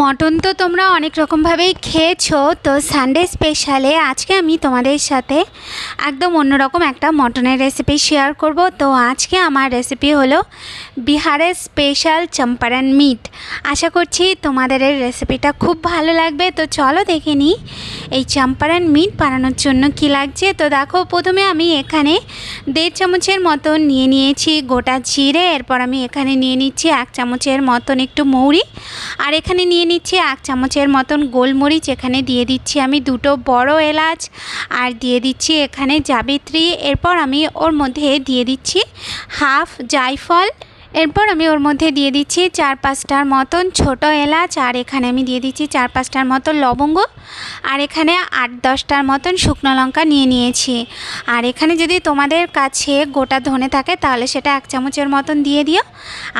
Mutton তো তোমরা অনেক রকমভাবেই খেয়েছো, তো সানডে স্পেশালে আজকে আমি তোমাদের সাথে একদম অন্যরকম একটা মটনের রেসিপি শেয়ার করব। তো আজকে আমার রেসিপি হলো বিহারের স্পেশাল চম্পারন মিট আশা করছি তোমাদের এই রেসিপিটা খুব ভালো লাগবে। তো চলো দেখে নিই এই চম্পারন মিট বানানোর জন্য কি লাগছে। তো দেখো, প্রথমে আমি এখানে দেড় চামচের মতন নিয়ে নিয়েছি গোটা জিরে, এরপর আমি এখানে নিয়ে নিচ্ছি এক চামচের মতন একটু মৌরি, আর এখানে নিয়ে নিচ্ছি এক চামচের মতন গোলমরিচ। এখানে দিয়ে দিচ্ছি আমি দুটো বড় এলাচ আর দিয়ে দিচ্ছি এখানে জাবিত্রী এরপর আমি ওর মধ্যে দিয়ে দিচ্ছি হাফ জায়ফল এরপর আমি ওর মধ্যে দিয়ে দিচ্ছি চার পাঁচটার মতন ছোট এলাচ, আর এখানে আমি দিয়ে দিচ্ছি চার পাঁচটার মতন লবঙ্গ, আর এখানে আট দশটার মতন শুকনো লঙ্কা নিয়ে নিয়েছি। আর এখানে যদি তোমাদের কাছে গোটা ধনে থাকে, তাহলে সেটা এক চামচের মতন দিয়ে দিও।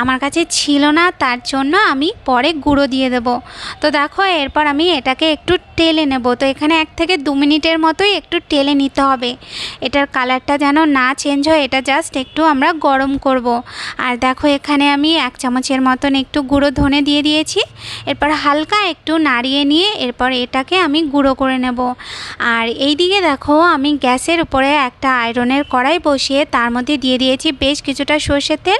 আমার কাছে ছিল না, তার জন্য আমি পরে গুঁড়ো দিয়ে দেবো। তো দেখো, এরপর আমি এটাকে একটু টেলে নেব। তো এখানে এক থেকে দু মিনিটের মতোই একটু টেলে নিতে হবে। এটার কালারটা যেন না চেঞ্জ হয়, এটা জাস্ট একটু আমরা গরম করব। আর দেখো এখানে আমি এক চামচের মতন একটু গুঁড়ো ধনে দিয়ে দিয়েছি। এরপর হালকা একটু নাড়িয়ে নিয়ে এরপর এটাকে আমি গুঁড়ো করে নেব। আর এই দিকে দেখো, আমি গ্যাসের উপরে একটা আয়রনের কড়াই বসিয়ে তার মধ্যে দিয়ে দিয়েছি বেশ কিছুটা সর্ষের তেল।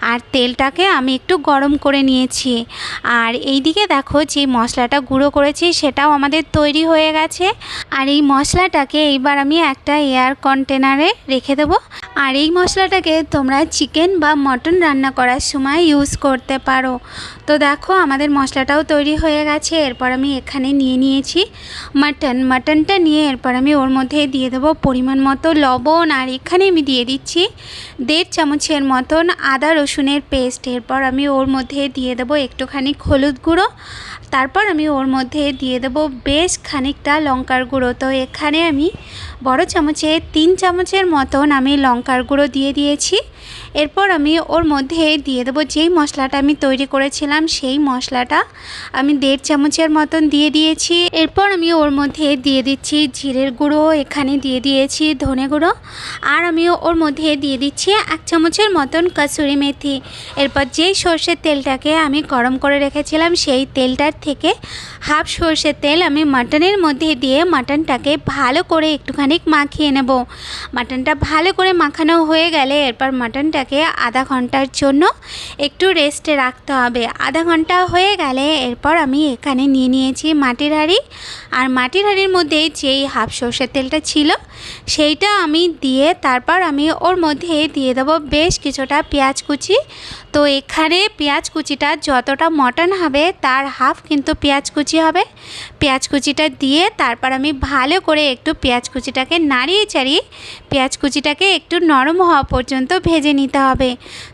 আর তেলটাকে আমি একটু গরম করে নিয়েছি। আর এই দিকে দেখো, যে মশলাটা গুঁড়ো করেছি, সেটাও আমাদের তৈরি হয়ে গেছে। আর এই মশলাটাকে এইবার আমি একটা এয়ার কন্টেনারে রেখে দেবো। আর এই মশলাটাকে তোমরা চিকেন বা মটন রান্না করার সময় ইউজ করতে পারো। তো দেখো, আমাদের মশলাটাও তৈরি হয়ে গেছে। এরপর আমি এখানে নিয়ে নিয়েছি মাটন মাটনটা নিয়ে এরপর আমি ওর মধ্যে দিয়ে দেবো পরিমাণ মতো লবণ। আর এখানে আমি দিয়ে দিচ্ছি দেড় চামচের মতন আদা রসুনের পেস্ট এরপর আমি ওর মধ্যে দিয়ে দেবো একটুখানি হলুদ গুঁড়ো। তারপর আমি ওর মধ্যে দিয়ে দেবো বেশ খানিকটা লঙ্কার গুঁড়ো। তো এখানে আমি বড় চামচে তিন চামচের মতন আমি লঙ্কার গুঁড়ো দিয়ে দিয়েছি। এরপর আমি ওর মধ্যে দিয়ে দেবো যেই মশলাটা আমি তৈরি করেছিলাম, সেই মশলাটা। আমি দেড় চামচের মতন দিয়ে দিয়েছি। এরপর আমি ওর মধ্যে দিয়ে দিচ্ছি জিরের গুঁড়ো, এখানে দিয়ে দিয়েছি ধনে গুঁড়ো। আর আমি ওর মধ্যে দিয়ে দিচ্ছি এক চামচের মতন কসুরি মেথি। এরপর যেই সর্ষের তেলটাকে আমি গরম করে রেখেছিলাম, সেই তেলটার থেকে হাফ সর্ষের তেল আমি মাটনের মধ্যে দিয়ে মাটনটাকে ভালো করে একটুখানি মাখিয়ে নেব। মাটনটা ভালো করে মাখানো হয়ে গেলে এরপর মাটনটাকে আধা ঘণ্টার জন্য একটু রেস্টে রাখতে হবে। আধা ঘণ্টা হয়ে গেলে এরপর আমি এখানে নিয়ে নিয়েছি মাটির হাঁড়ি। আর মাটির হাঁড়ির মধ্যে যেই হাফ সর্ষের তেলটা ছিল, সেইটা আমি দিয়ে তারপর আমি ওর মধ্যে দিয়ে দেবো বেশ কিছুটা পেঁয়াজ কুচি। তো এখানে পেঁয়াজ কুচিটা যতটা মটন হবে, তার হাফ কিন্তু পেঁয়াজ কুচি হবে। পেঁয়াজ কুচিটা দিয়ে তারপর আমি ভালো করে একটু পেঁয়াজ কুচিটাকে নাড়িয়ে চাড়িয়ে পেঁয়াজ কুচিটাকে একটু নরম হওয়া পর্যন্ত ভেজে নিতে হবে।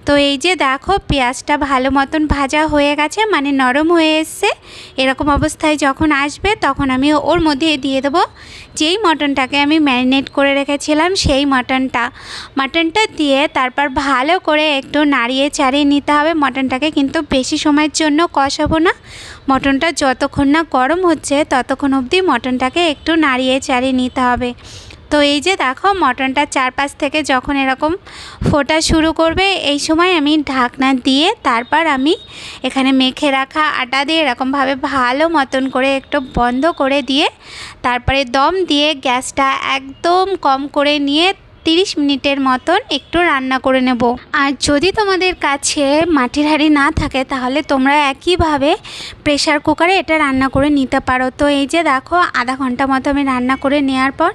তো এই যে দেখো পেঁয়াজটা ভালো মতন ভাজা হয়ে গেছে মানে নরম হয়ে এসছে। এরকম অবস্থায় যখন আসবে তখন আমি ওর মধ্যে দিয়ে দেবো যেই মটনটাকে আমি ম্যারিনেট করে রেখেছিলাম, সেই মটনটা। মটনটা দিয়ে তারপর ভালো করে একটু নাড়িয়ে চাড়িয়ে নিতে হবে। মটনটাকে কিন্তু বেশি সময়ের জন্য কষাবো না। মটনটা যতক্ষণ না গরম হচ্ছে, ততক্ষণ অবধি মটনটাকে একটু নাড়িয়ে চাড়িয়ে নিতে হবে। তো এই যে দেখো মটনটা চারপাশ থেকে যখন এরকম ফোটা শুরু করবে, এই সময় আমি ঢাকনা দিয়ে তারপর আমি এখানে মেখে রাখা আটা দিয়ে এরকমভাবে ভালো মতন করে একটু বন্ধ করে দিয়ে, তারপরে দম দিয়ে গ্যাসটা একদম কম করে নিয়ে তিরিশ মিনিটের মতন একটু রান্না করে নেব। আর যদি তোমাদের কাছে মাটির হাঁড়ি না থাকে, তাহলে তোমরা একইভাবে প্রেশার কুকারে এটা রান্না করে নিতে পারো। তো এই যে দেখো, আধা ঘণ্টা মতো আমি রান্না করে নেওয়ার পর,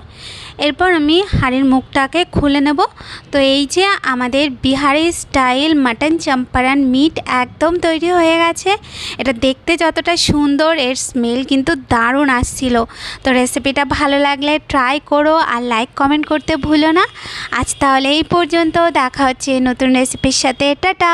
এরপর আমি হাঁড়ির মুখটাকে খুলে নেব। তো এই যে আমাদের Bihari style mutton Champaran meat একদম তৈরি হয়ে গেছে। এটা দেখতে যতটা সুন্দর, এর স্মেল কিন্তু দারুণ আসছিল। তো রেসিপিটা ভালো লাগলে ট্রাই করো আর লাইক কমেন্ট করতে ভুলো না। আজ তাহলে এই পর্যন্ত দেখা হচ্ছে নতুন রেসিপির সাথে। টাটা!